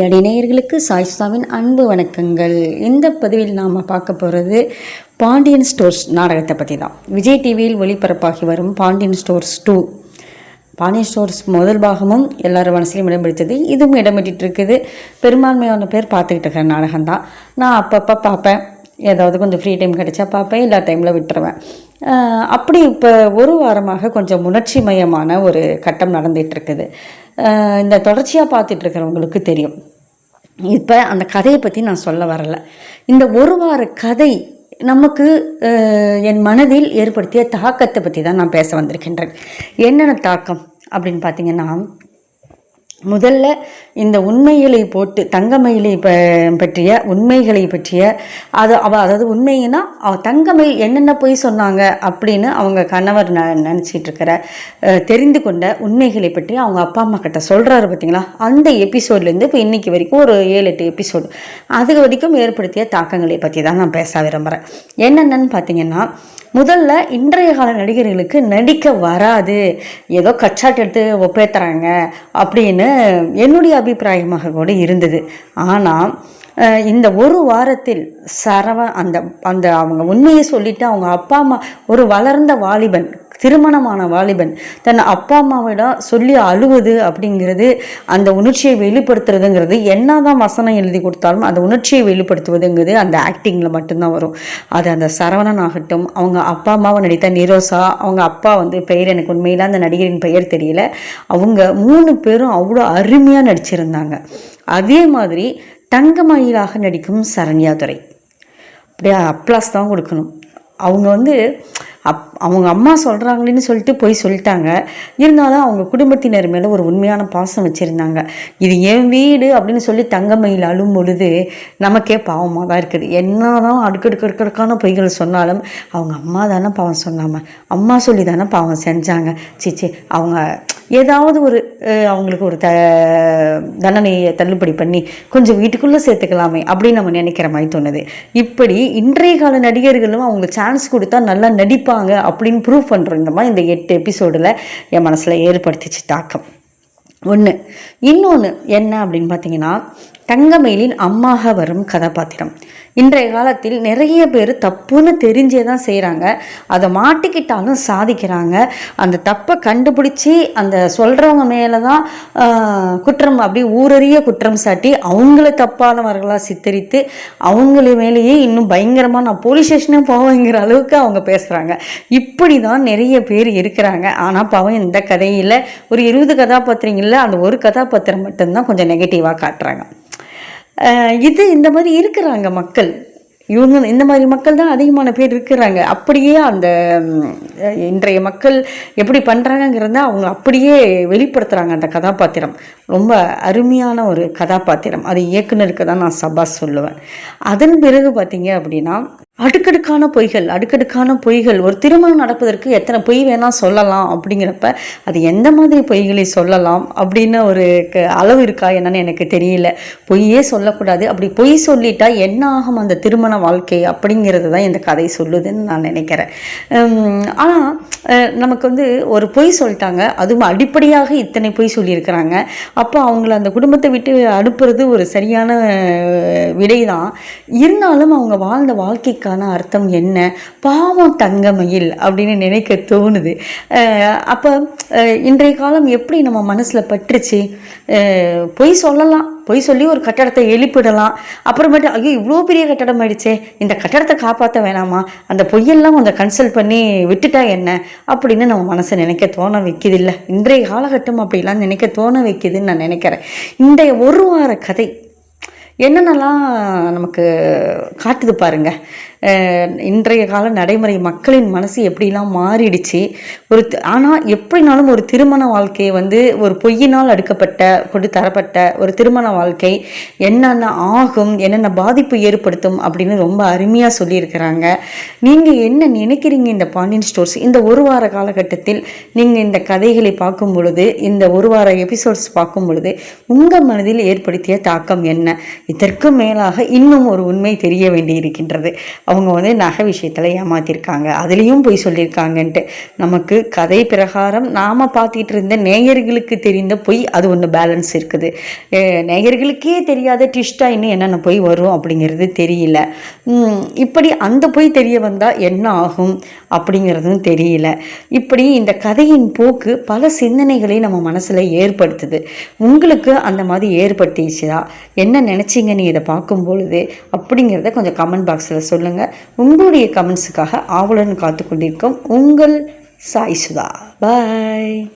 அடிநேயர்களுக்கு சாய்ஸ்தாவின் அன்பு வணக்கங்கள். இந்த பதிவில் நாம் பார்க்க போகிறது பாண்டியன் ஸ்டோர்ஸ் நாடகத்தை பற்றி தான் விஜய் டிவியில் ஒளிபரப்பாகி வரும் Pandian stores two. Pandian stores முதல் பாகமும் எல்லாரும் மனசுலையும் இடம் பிடித்தது இதுவும் இடம் இருக்குது பெரும்பான்மையான பேர் பார்த்துக்கிட்டு இருக்கிற நாடகம் தான் நான் அப்பப்போ பார்ப்பேன். ஏதாவது கொஞ்சம் ஃப்ரீ டைம் கிடைச்சா பார்ப்பேன் எல்லா டைமில் விட்டுருவேன். அப்படி இப்போ ஒரு வாரமாக கொஞ்சம் உணர்ச்சிமயமான ஒரு கட்டம் நடந்துகிட்ருக்குது இருக்குது இந்த தொடர்ச்சியாக பார்த்துட்டு இருக்கிறவங்களுக்கு தெரியும். இப்போ அந்த கதையை பற்றி நான் சொல்ல வரலை. இந்த ஒரு வார கதை நமக்கு என் மனதில் ஏற்படுத்திய தாக்கத்தை பற்றி தான் நான் பேச வந்திருக்கின்றேன். என்னென்ன தாக்கம் அப்படின்னு பார்த்தீங்கன்னா முதல்ல இந்த உண்மைகளை போட்டு தங்கமயிலை ப பற்றிய உண்மைகளை பற்றிய அது அவ அதாவது உண்மைன்னா அவ தங்கமயில் என்னென்ன போய் சொன்னாங்க அப்படின்னு அவங்க கணவர் ந நினச்சிட்டு இருக்கிற தெரிந்து கொண்ட உண்மைகளை பற்றி அவங்க அப்பா அம்மா கிட்ட சொல்கிறாரு பார்த்தீங்களா அந்த எபிசோட்லேருந்து இப்போ இன்றைக்கி வரைக்கும் ஒரு ஏழு எட்டு எபிசோடு அது வரைக்கும் ஏற்படுத்திய தாக்கங்களை பற்றி தான் நான் பேச விரும்புகிறேன் என்னென்னு பார்த்தீங்கன்னா முதல்ல இன்றைய கால நடிகர்களுக்கு நடிக்க வராது. ஏதோ கச்சாட்டு எடுத்து ஒப்பேத்துறாங்க அப்படின்னு என்னுடைய அபிப்பிராயமாக கூட இருந்தது. ஆனால் இந்த ஒரு வாரத்தில் சரவ அந்த அந்த அவங்க உண்மையை சொல்லிட்டு அவங்க அப்பா அம்மா ஒரு வளர்ந்த வாலிபன் திருமணமான வாலிபன் தன் அப்பா அம்மாவிடம் சொல்லி அழுவது அப்படிங்கிறது அந்த உணர்ச்சியை வெளிப்படுத்துறதுங்கிறது என்னதான் வசனம் எழுதி கொடுத்தாலும் அந்த உணர்ச்சியை வெளிப்படுத்துவதுங்கிறது அந்த ஆக்டிங்கில் மட்டும்தான் வரும். அது அந்த சரவணன் ஆகட்டும் அவங்க அப்பா அம்மாவை நடித்த நிரோசா அவங்க அப்பா வந்து பெயர் எனக்கு உண்மையில அந்த நடிகரின் பெயர் தெரியல. அவங்க மூணு பேரும் அவ்வளோ அருமையாக நடிச்சிருந்தாங்க. அதே மாதிரி தங்கமயிலாக நடிக்கும் சரண்யாதுரை அப்படியே அப்ளாஸ் தான் கொடுக்கணும். அவங்க வந்து அப் அவங்க அம்மா சொல்கிறாங்களேன்னு சொல்லிட்டு போய் சொல்லிட்டாங்க. இருந்தாலும் அவங்க குடும்பத்தினர் மேலே ஒரு உண்மையான பாசம் வச்சுருந்தாங்க. இது என் வீடு அப்படின்னு சொல்லி தங்கமயில் அழும் பொழுது நமக்கே பாவமாக தான் இருக்குது. என்னதான் அடுக்கடுக்கு அடுக்கடுக்கான பொய்கள் சொன்னாலும் அவங்க அம்மா தானே பாவம் சொன்னாம அம்மா சொல்லி தானே பாவம் செஞ்சாங்க. சிச்சி அவங்க ஏதாவது ஒரு அவங்களுக்கு ஒரு த தண்டனையை தள்ளுபடி பண்ணி கொஞ்சம் வீட்டுக்குள்ளே சேர்த்துக்கலாமே அப்படின்னு நம்ம நினைக்கிற மாதிரி தோணுது. இப்படி இன்றைய கால நடிகர்களும் அவங்களுக்கு சான்ஸ் கொடுத்தா நல்லா நடிப்பாங்க அப்படின்னு ப்ரூவ் பண்ணுற இந்த மாதிரி இந்த எட்டு எபிசோடில் என் மனசில் ஏற்படுத்திச்சு தாக்கம். ஒன்று இன்னொன்று என்ன அப்படின்னு பார்த்தீங்கன்னா தங்கமயிலின் அம்மாக வரும் கதாபாத்திரம். இன்றைய காலத்தில் நிறைய பேர் தப்புன்னு தெரிஞ்சே தான் செய்கிறாங்க அதை மாட்டிக்கிட்டாலும் சாதிக்கிறாங்க. அந்த தப்பை கண்டுபிடிச்சி அந்த சொல்கிறவங்க மேலே தான் குற்றம் அப்படி ஊரறிய குற்றம் சாட்டி அவங்கள தப்பானவர்களாக சித்தரித்து அவங்கள மேலேயே இன்னும் பயங்கரமாக நான் போலீஸ் ஸ்டேஷனே போவேங்கிற அளவுக்கு அவங்க பேசுகிறாங்க இப்படி தான் நிறைய பேர் இருக்கிறாங்க. ஆனால் பாவம் இந்த கதையில் ஒரு இருபது கதாபாத்திரங்களில் அந்த ஒரு கதாபாத்திரம் மட்டும்தான் கொஞ்சம் நெகட்டிவாக காட்டுறாங்க. இது இந்த மாதிரி இருக்கிறாங்க மக்கள். இவங்க இந்த மாதிரி மக்கள் தான் அதிகமான பேர் இருக்கிறாங்க. அப்படியே அந்த இன்றைய மக்கள் எப்படி பண்ணுறாங்கங்கிறத அவங்க அப்படியே வெளிப்படுத்துகிறாங்க அந்த கதாபாத்திரம். ரொம்ப அருமையான ஒரு கதாபாத்திரம். அது இயக்குனருக்கு தான் நான் சபா சொல்லுவேன். அதன் பிறகு பார்த்தீங்க அப்படின்னா அடுக்கடுக்கான பொய்கள் அடுக்கடுக்கான பொய்கள் ஒரு திருமணம் நடப்பதற்கு எத்தனை பொய் வேணால் சொல்லலாம் அப்படிங்கிறப்ப அது எந்த மாதிரி பொய்களை சொல்லலாம் அப்படின்னு ஒரு க- அளவு இருக்கா என்னன்னு எனக்கு தெரியல. பொய்யே சொல்லக்கூடாது. அப்படி பொய் சொல்லிட்டா என்ன ஆகும் அந்த திருமண வாழ்க்கை அப்படிங்கிறது தான் இந்த கதை சொல்லுதுன்னு நான் நினைக்கிறேன். ஆனால் நமக்கு வந்து ஒரு பொய் சொல்லிட்டாங்க. அதுவும் அடிப்படையாக இத்தனை பொய் சொல்லியிருக்கிறாங்க. அப்போ அவங்கள அந்த குடும்பத்தை விட்டு அனுப்புறது ஒரு சரியான விடை தான் இருந்தாலும் அவங்க வாழ்ந்த வாழ்க்கைக்கான அர்த்தம் என்ன? பாவம் தங்கமயில் அப்படின்னு நினைக்க தோணுது. அப்போ இன்றைய காலம் எப்படி நம்ம மனசில் பற்றுச்சு? பொய் சொல்லலாம். பொய் சொல்லி ஒரு கட்டடத்தை எழுப்பிடலாம். அப்புறமேட்டு ஐயோ இவ்வளோ பெரிய கட்டடம் ஆயிடுச்சே. இந்த கட்டடத்தை காப்பாற்ற வேணாமா? அந்த பொய்யெல்லாம் கொஞ்சம் கன்சல்ட் பண்ணி விட்டுட்டா என்ன? அப்படின்னு நம்ம மனசை நினைக்க தோண வைக்குது இல்லை இன்றைய காலகட்டம் அப்படிலாம் நினைக்க தோண வைக்குதுன்னு நான் நினைக்கிறேன். இன்றைய ஒரு வார கதை என்னென்னலாம் நமக்கு காட்டுது பாருங்க. இன்றைய கால நடைமுறை மக்களின் மனசு எப்படிலாம் மாறிடுச்சு? ஒரு ஆனால் எப்படினாலும் ஒரு திருமண வாழ்க்கையை வந்து ஒரு பொய்யினால் அடுக்கப்பட்ட கொண்டு தரப்பட்ட ஒரு திருமண வாழ்க்கை என்னென்ன ஆகும் என்னென்ன பாதிப்பு ஏற்படுத்தும் அப்படின்னு ரொம்ப அருமையாக சொல்லியிருக்கிறாங்க. நீங்கள் என்ன நினைக்கிறீங்க இந்த பாண்டியன் ஸ்டோர்ஸ்? இந்த ஒரு வார காலகட்டத்தில் நீங்கள் இந்த கதைகளை பார்க்கும் பொழுது இந்த ஒரு வார எபிசோட்ஸ் பார்க்கும் பொழுது உங்கள் மனதில் ஏற்படுத்திய தாக்கம் என்ன? இதற்கு மேலாக இன்னும் ஒரு உண்மை தெரிய வேண்டியிருக்கின்றது. அவங்க வந்து நகை விஷயத்தில் ஏமாத்திருக்காங்க. அதுலேயும் போய் சொல்லியிருக்காங்கன்ட்டு நமக்கு கதை பிரகாரம் நாம் பார்த்துட்டு இருந்த நேயர்களுக்கு தெரிந்த பொய் அது ஒன்று பேலன்ஸ் இருக்குது. நேயர்களுக்கே தெரியாத ட்விஸ்ட்டாக இன்னும் என்னென்ன பொய் வரும் அப்படிங்கிறது தெரியல. இப்படி அந்த பொய் தெரிய வந்தால் என்ன ஆகும் அப்படிங்கிறதும் தெரியல. இப்படி இந்த கதையின் போக்கு பல சிந்தனைகளை நம்ம மனசில் ஏற்படுத்துது. உங்களுக்கு அந்த மாதிரி ஏற்படுத்திச்சுதா என்ன நினச்சிங்க நீ இதை பார்க்கும் பொழுது? அப்படிங்கிறத கொஞ்சம் கமெண்ட் பாக்ஸில் சொல்லுங்கள் உங்களுடைய கமெண்ட்ஸுக்காக ஆவலுடன் காத்து கொண்டிருக்கோம் உங்கள் சாய் சுதா. பாய்